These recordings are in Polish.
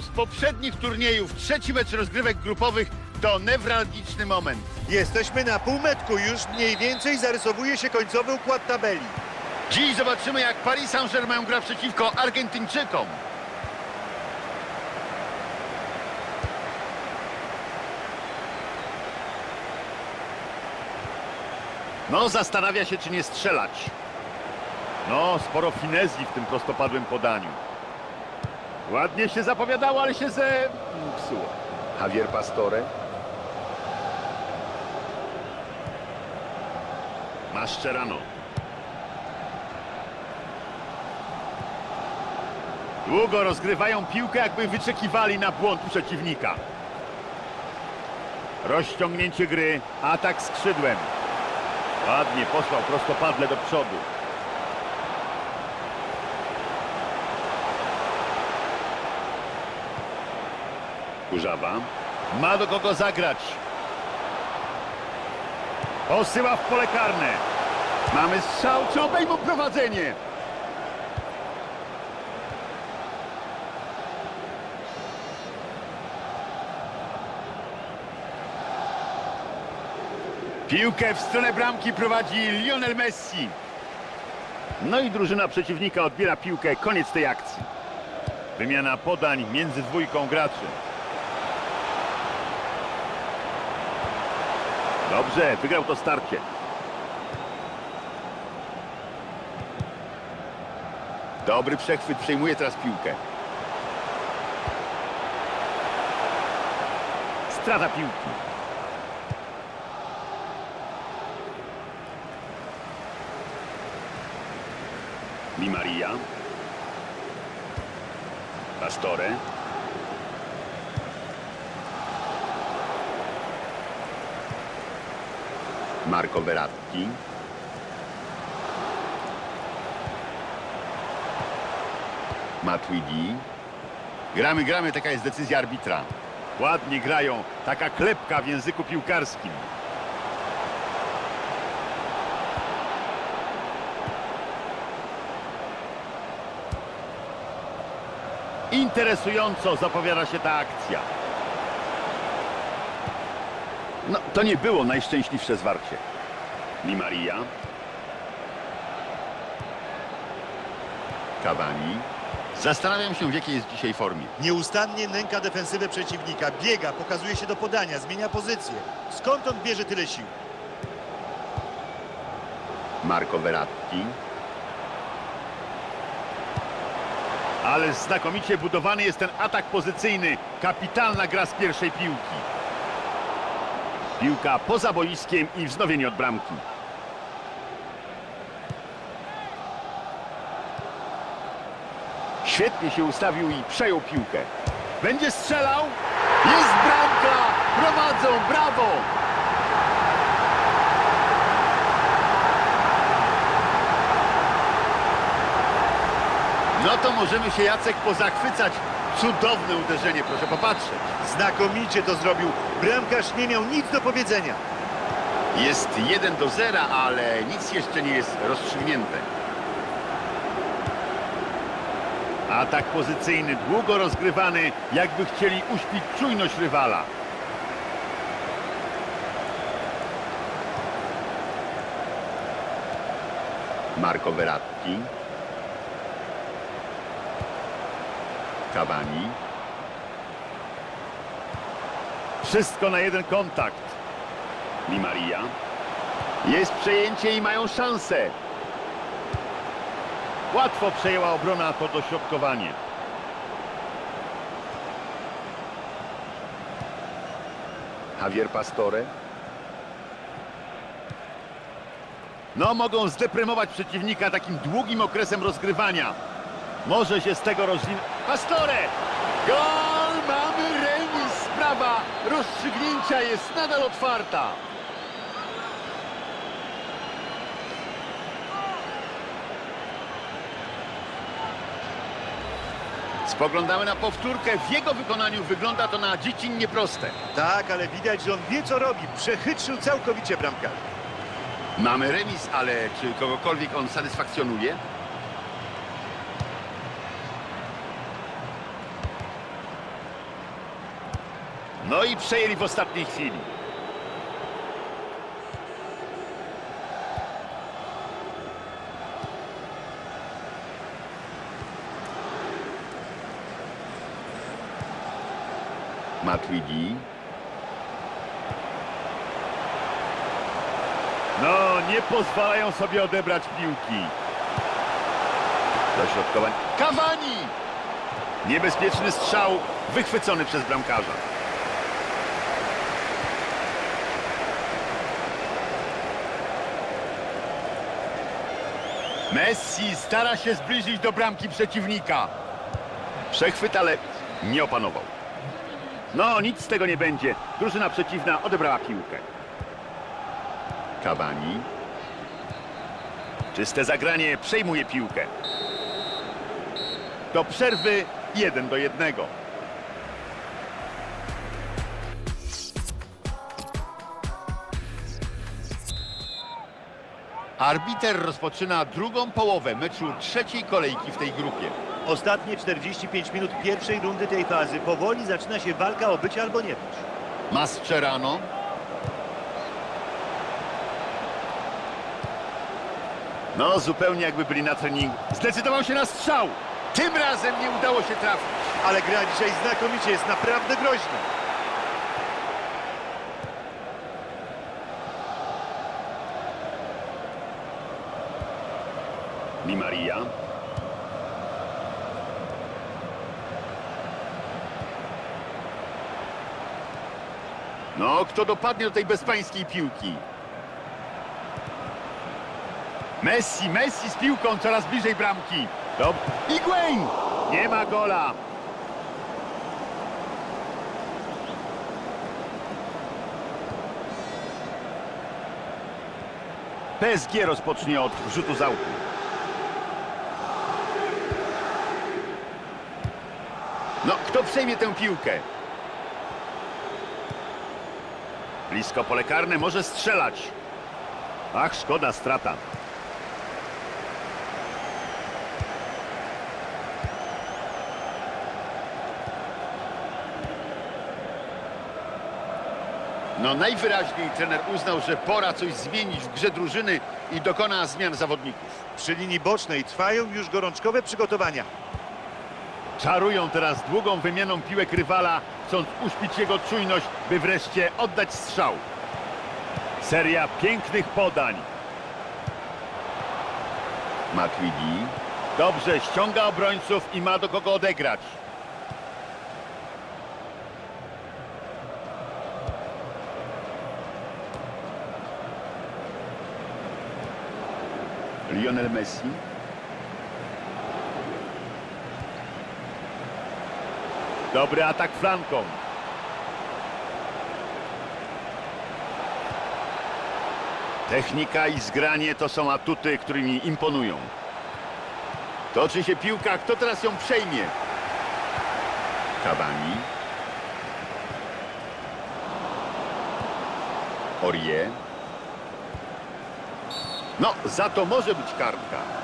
Z poprzednich turniejów trzeci mecz rozgrywek grupowych to newralgiczny moment. Jesteśmy na półmetku, już mniej więcej zarysowuje się końcowy układ tabeli. Dziś zobaczymy, jak Paris Saint-Germain gra przeciwko Argentyńczykom. No, zastanawia się, czy nie strzelać. No, sporo finezji w tym prostopadłym podaniu. Ładnie się zapowiadało, ale się ze... psuło. Javier Pastore. Mascherano. Długo rozgrywają piłkę, jakby wyczekiwali na błąd przeciwnika. Rozciągnięcie gry, atak skrzydłem. Ładnie posłał prostopadle do przodu. Kurzawa. Ma do kogo zagrać. Posyła w pole karne. Mamy strzał, czy obejmą prowadzenie? Piłkę w stronę bramki prowadzi Lionel Messi. No i drużyna przeciwnika odbiera piłkę. Koniec tej akcji. Wymiana podań między dwójką graczy. Dobrze, wygrał to starcie. Dobry przechwyt, przejmuje teraz piłkę. Strata piłki. Di Maria. Pastore. Marco Verratti. Matuidi. Gramy, gramy, taka jest decyzja arbitra. Ładnie grają, taka klepka w języku piłkarskim. Interesująco zapowiada się ta akcja. No, to nie było najszczęśliwsze zwarcie. Di Maria. Cavani. Zastanawiam się, w jakiej jest dzisiaj formie. Nieustannie nęka defensywę przeciwnika, biega, pokazuje się do podania, zmienia pozycję. Skąd on bierze tyle sił? Marco Verratti. Ale znakomicie budowany jest ten atak pozycyjny. Kapitalna gra z pierwszej piłki. Piłka poza boiskiem i wznowienie od bramki. Świetnie się ustawił i przejął piłkę. Będzie strzelał. Jest bramka. Prowadzą. Brawo. No to możemy się, Jacek, pozachwycać. Cudowne uderzenie, proszę popatrzeć. Znakomicie to zrobił. Bramkarz nie miał nic do powiedzenia. Jest 1 do 0, ale nic jeszcze nie jest rozstrzygnięte. Atak pozycyjny, długo rozgrywany, jakby chcieli uśpić czujność rywala. Marco Verratti. Cavani. Wszystko na jeden kontakt. Di Maria. Jest przejęcie i mają szansę. Łatwo przejęła obrona to dośrodkowanie. Javier Pastore. No, mogą zdeprymować przeciwnika takim długim okresem rozgrywania. Może się z tego rozwinąć. Pastore! Gol! Mamy remis! Sprawa rozstrzygnięcia jest nadal otwarta. Spoglądamy na powtórkę. W jego wykonaniu wygląda to na dziecinnie proste. Tak, ale widać, że on wie co robi. Przechytrzył całkowicie bramkarza. Mamy remis, ale czy kogokolwiek on satysfakcjonuje? No i przejęli w ostatniej chwili. Matuidi. No, nie pozwalają sobie odebrać piłki. Dośrodkowań. Kawani! Niebezpieczny strzał wychwycony przez bramkarza. Messi stara się zbliżyć do bramki przeciwnika. Przechwyt, ale nie opanował. No, nic z tego nie będzie. Drużyna przeciwna odebrała piłkę. Cavani. Czyste zagranie przejmuje piłkę. Do przerwy 1 do 1. Arbiter rozpoczyna drugą połowę meczu trzeciej kolejki w tej grupie. Ostatnie 45 minut pierwszej rundy tej fazy. Powoli zaczyna się walka o być albo nie być. Mascherano. No, zupełnie jakby byli na treningu. Zdecydował się na strzał. Tym razem nie udało się trafić. Ale gra dzisiaj znakomicie, jest naprawdę groźna. Di Maria. No, kto dopadnie do tej bezpańskiej piłki? Messi, Messi z piłką coraz bliżej bramki. Dob Higuain! Nie ma gola. PSG rozpocznie od rzutu z. No, kto przejmie tę piłkę? Blisko pole karne, może strzelać. Ach, szkoda, strata. No najwyraźniej trener uznał, że pora coś zmienić w grze drużyny i dokona zmian zawodników. Przy linii bocznej trwają już gorączkowe przygotowania. Czarują teraz długą wymianą piłek rywala, chcąc uśpić jego czujność, by wreszcie oddać strzał. Seria pięknych podań. Matuidi. Dobrze, ściąga obrońców i ma do kogo odegrać. Lionel Messi. Dobry atak flanką. Technika i zgranie to są atuty, którymi imponują. Toczy się piłka, kto teraz ją przejmie? Cavani. Orie. No, za to może być kartka.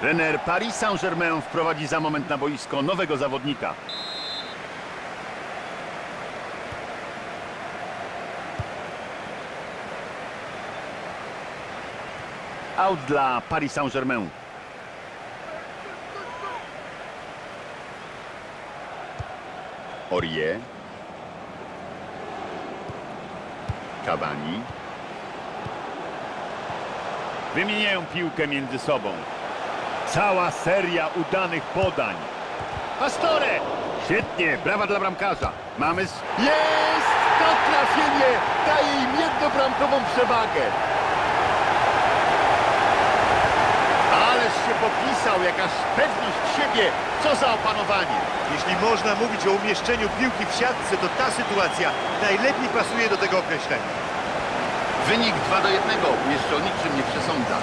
Trener Paris Saint-Germain wprowadzi za moment na boisko nowego zawodnika. Out dla Paris Saint-Germain. Aurier. Cavani. Wymieniają piłkę między sobą. Cała seria udanych podań. Pastore! Świetnie, brawa dla bramkarza. Mamy... s- Jest! To trafienie daje im jednobramkową przewagę. Ależ się popisał, jakaż pewność siebie. Co za opanowanie. Jeśli można mówić o umieszczeniu piłki w siatce, to ta sytuacja najlepiej pasuje do tego określenia. Wynik 2 do 1 jeszcze o niczym nie przesądza.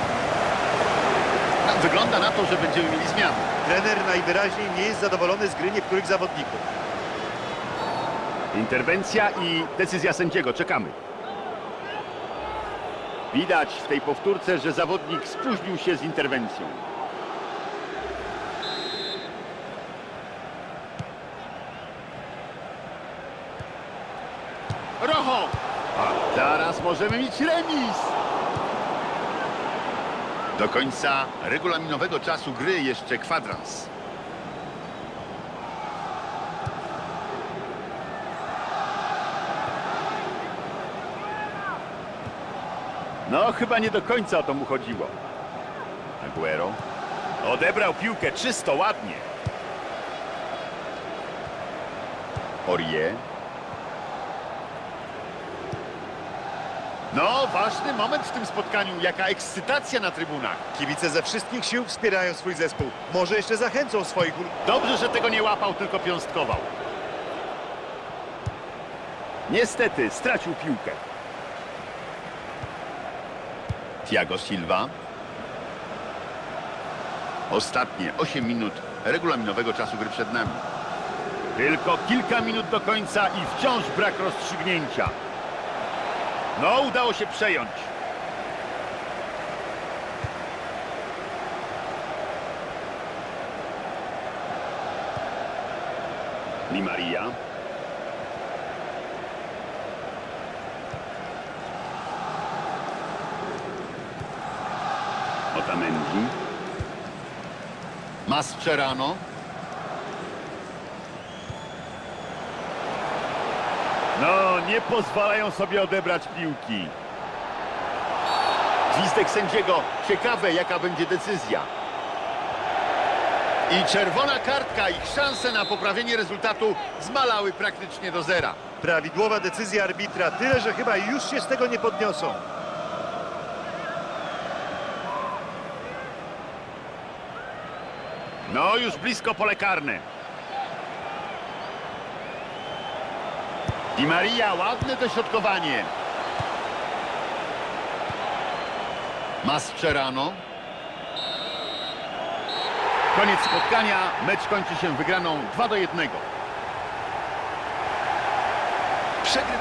Wygląda na to, że będziemy mieli zmianę. Trener najwyraźniej nie jest zadowolony z gry niektórych zawodników. Interwencja i decyzja sędziego. Czekamy. Widać w tej powtórce, że zawodnik spóźnił się z interwencją. Rocho! A zaraz możemy mieć remis! Do końca regulaminowego czasu gry jeszcze kwadrans. No, chyba nie do końca o to mu chodziło. Aguero odebrał piłkę czysto, ładnie. Orie. No, ważny moment w tym spotkaniu. Jaka ekscytacja na trybunach. Kibice ze wszystkich sił wspierają swój zespół. Może jeszcze zachęcą swoich. Dobrze, że tego nie łapał, tylko piąstkował. Niestety, stracił piłkę. Thiago Silva. Ostatnie 8 minut regulaminowego czasu gry przed nami. Tylko kilka minut do końca i wciąż brak rozstrzygnięcia. No, udało się przejąć. Di Maria. Otamendi. Mascherano. No, nie pozwalają sobie odebrać piłki. Gwizdek sędziego. Ciekawe, jaka będzie decyzja. I czerwona kartka, ich szanse na poprawienie rezultatu zmalały praktycznie do zera. Prawidłowa decyzja arbitra, tyle że chyba już się z tego nie podniosą. No, już blisko pole karne. Di Maria, ładne dośrodkowanie. Mascherano. Koniec spotkania. Mecz kończy się wygraną 2 do 1. Przegry...